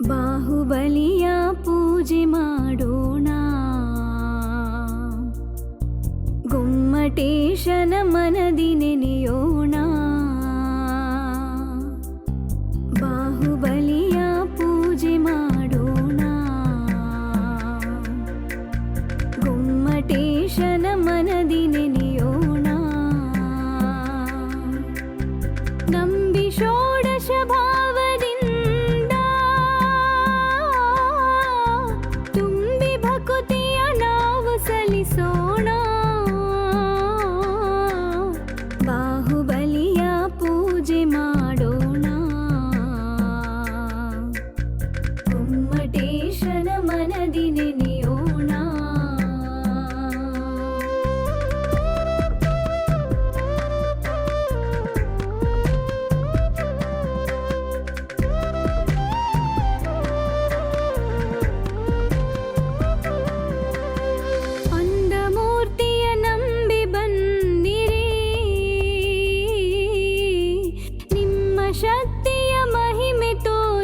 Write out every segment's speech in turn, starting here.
ಬಾಹುಬಲಿಯ ಪೂಜೆ ಮಾಡೋಣ ಗೊಮ್ಮಟೇಶನ ಮನದಿ ನೆನೆಯೋಣ ಬಾಹುಬಲಿಯ ಪೂಜೆ ಮಾಡೋಣ ಗೊಮ್ಮಟೇಶನ ಮನದಿ ನೆನೆಯೋಣ ನಂಬಿ ಷೋಡಶ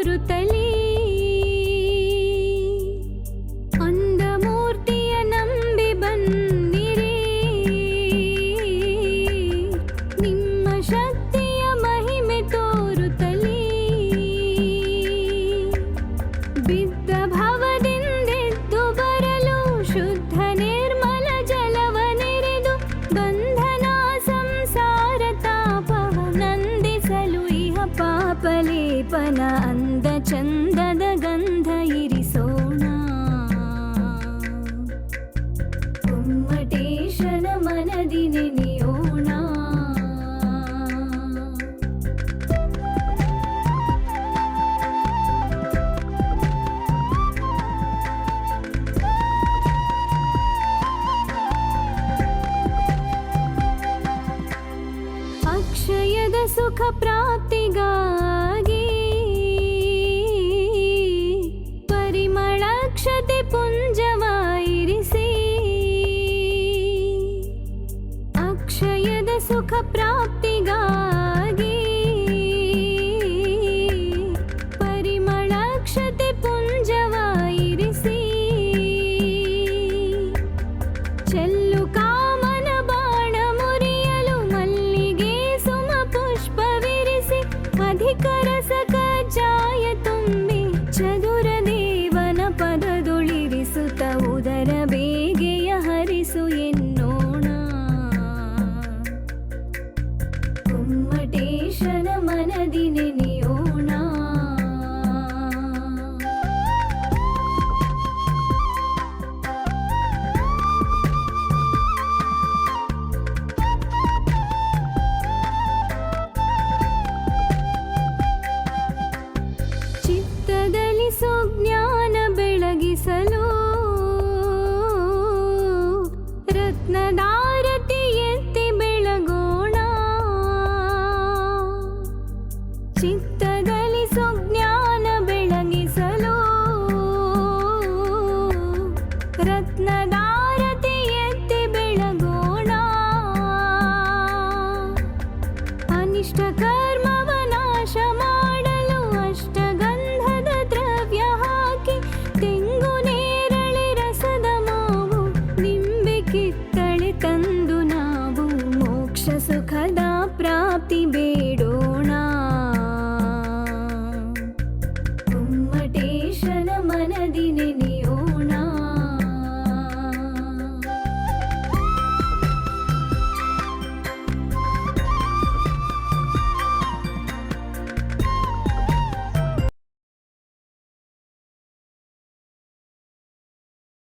ತೋರುತ್ತಲೀ ಅಂದಮೂರ್ತಿಯ ನಂಬಿ ಬಂದಿರಿ. ನಿಮ್ಮ ಶಕ್ತಿಯ ಮಹಿಮೆ ತೋರುತಲಿ ಬಿದ್ದ ಭವದಿಂದೆದ್ದು ಬರಲು ಶುದ್ಧ ನಿರ್ಮಲ ಜಲವ ನೆರೆದು ಬಂಧನ ಸಂಸಾರ ತಾಪವ ನಂದಿಸಲು ಇಹ ಪಾಪಲೇಪನ ಅಂದ ಚಂದದ ಗಂಧ ಇರಿಸೋಣ. ಕುಮ್ಮಟೇಶನ ಮನದಿ ನೆನೆಯೋಣ. ಅಕ್ಷಯದ ಸುಖ ಪ್ರಾಪ್ತಿಗಾಗಿ ಅಧಿಕರಸಕ ಜಾಯ ತುಂಬಿ ಚದುರ ದೇವನ ಪದದುಳಿರಿಸುತ್ತ ಉದರ ಬೇಗೆಯ ಹರಿಸು ಎನ್ನ ಅಷ್ಟಕರ್ಮವನಾಶ ಮಾಡಲು ಅಷ್ಟಗಂಧದ ದ್ರವ್ಯ ಹಾಕಿ ತೆಂಗು ನೇರಳೆ ರಸದ ಮಾವು ನಿಂಬೆ ಕಿತ್ತಳೆ ತಂದು ನಾವು ಮೋಕ್ಷ ಸುಖದ ಪ್ರಾಪ್ತಿ ಬೇ